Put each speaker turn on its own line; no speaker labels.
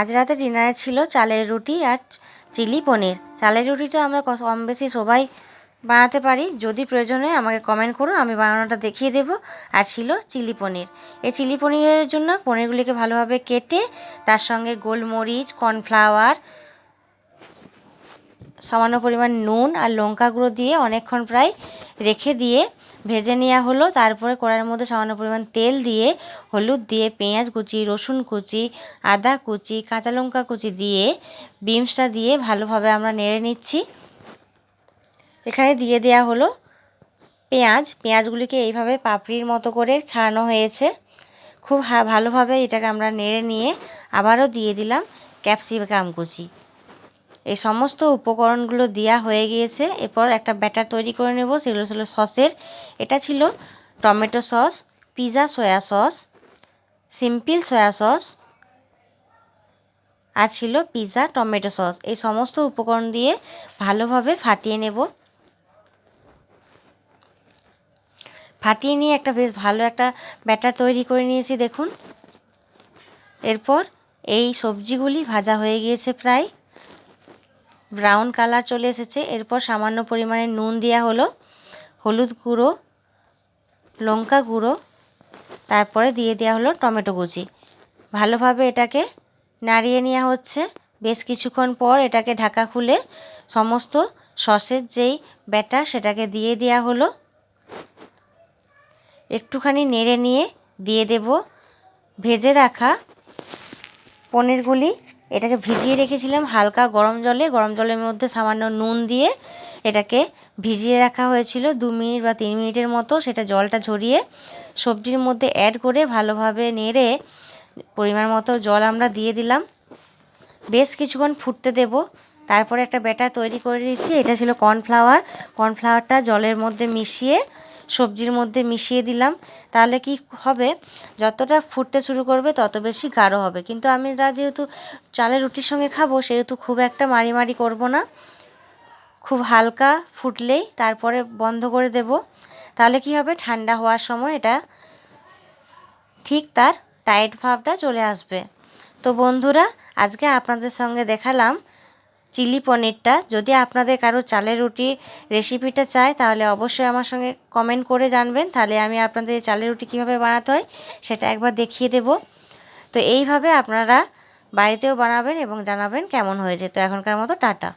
আজ রাতে ডিনারে ছিল চালের রুটি আর চিলি পনির। চালের রুটিটা আমরা কম বেশি সবাই বানাতে পারি। যদি প্রয়োজন হয় আমাকে কমেন্ট করো, আমি বানানোটা দেখিয়ে দেব। আর ছিল চিলি পনির। এই চিলি পনিরের জন্য পনিরগুলিকে ভালোভাবে কেটে তার সঙ্গে গোলমরিচ, কর্নফ্লাওয়ার সামান্য পরিমাণ নুন আর লঙ্কা গুঁড়ো দিয়ে অনেকক্ষণ প্রায় রেখে দিয়ে ভেজে নেওয়া হলো। তারপরে কড়াইয়ের মধ্যে সামান্য পরিমাণ তেল দিয়ে হলুদ দিয়ে পেঁয়াজ কুচি, রসুন কুচি, আদা কুচি, কাঁচা লঙ্কা কুচি দিয়ে বিমসটা দিয়ে ভালোভাবে আমরা নেড়ে নিচ্ছি। এখানে দিয়ে দেয়া হলো পেঁয়াজ। পেঁয়াজগুলিকে এইভাবে পাপড়ির মতো করে ছাড়ানো হয়েছে। খুব ভালোভাবে এটাকে আমরা নেড়ে নিয়ে আবারও দিয়ে দিলাম ক্যাপসিকাম কুচি। এই সমস্ত উপকরণগুলো দেওয়া হয়ে গিয়েছে। এরপর একটা ব্যাটার তৈরি করে নেব, সেগুলো ছিল সসের। এটা ছিল tomato sauce pizza soya sauce, simple soya sauce, আর ছিল পিৎজা টমেটো সস। এই সমস্ত উপকরণ দিয়ে ভালোভাবে ফাটিয়ে নেব। ফাটিয়ে নিয়ে একটা বেশ ভালো একটা ব্যাটার তৈরি করে নিয়েছি, দেখুন। এরপর এই সবজিগুলি ভাজা হয়ে গিয়েছে প্রায়। ব্রাউন কালার চলে এসেছে। এরপর সামান্য পরিমাণে নুন দেওয়া হলো। হলুদ গুঁড়ো, লঙ্কা গুঁড়ো, তারপরে দিয়ে দেওয়া হলো টমেটো কুচি। ভালোভাবে এটাকে নাড়িয়ে নেওয়া হচ্ছে। বেশ কিছুক্ষণ পর এটাকে ঢাকা খুলে সমস্ত সসের যেই ব্যাটার সেটাকে দিয়ে দেওয়া হলো। একটুখানি নেড়ে নিয়ে দিয়ে দেব। ভেজে রাখা পনিরগুলি এটাকে ভিজিয়ে রেখেছিলাম হালকা গরম জলে। গরম জলের মধ্যে সামান্য নুন দিয়ে এটাকে ভিজিয়ে রাখা হয়েছিল দু মিনিট বা তিন মিনিটের মতো সেটা জলটা ঝরিয়ে সবজির মধ্যে অ্যাড করে ভালোভাবে নেড়ে পরিমাণ মতো জল আমরা দিয়ে দিলাম। বেশ কিছুক্ষণ ফুটতে দেব। তারপরে একটা ব্যাটার তৈরি করে দিচ্ছি এটা ছিল কর্নফ্লাওয়ার। কর্নফ্লাওয়ারটা জলের মধ্যে মিশিয়ে সবজির মধ্যে মিশিয়ে দিলাম, তাহলে কি হবে? যতটা ফুটতে শুরু করবে, তত বেশি গাঢ় হবে। কিন্তু আমরা যেহেতু চালের রুটির সঙ্গে খাব, সেহেতু খুব একটা মারি মারি করব না। খুব হালকা ফুটলেই তারপরে বন্ধ করে দেব। তাহলে কি হবে? ঠান্ডা হওয়ার সময় এটা ঠিক তার টাইট ভাবটা চলে আসবে। তো বন্ধুরা, আজকে আপনাদের সঙ্গে দেখালাম চিলি পনিরটা। যদি আপনাদের কারও চালের রুটি রেসিপিটা চায়, তাহলে অবশ্যই আমার সঙ্গে কমেন্ট করে জানবেন। তাহলে আমি আপনাদের চালের রুটি কীভাবে বানাতে হয়, সেটা একবার দেখিয়ে দেব। তো এইভাবে আপনারা বাড়িতেও বানাবেন এবং জানাবেন কেমন হয়েছে। তো এখনকার মতো টাটা।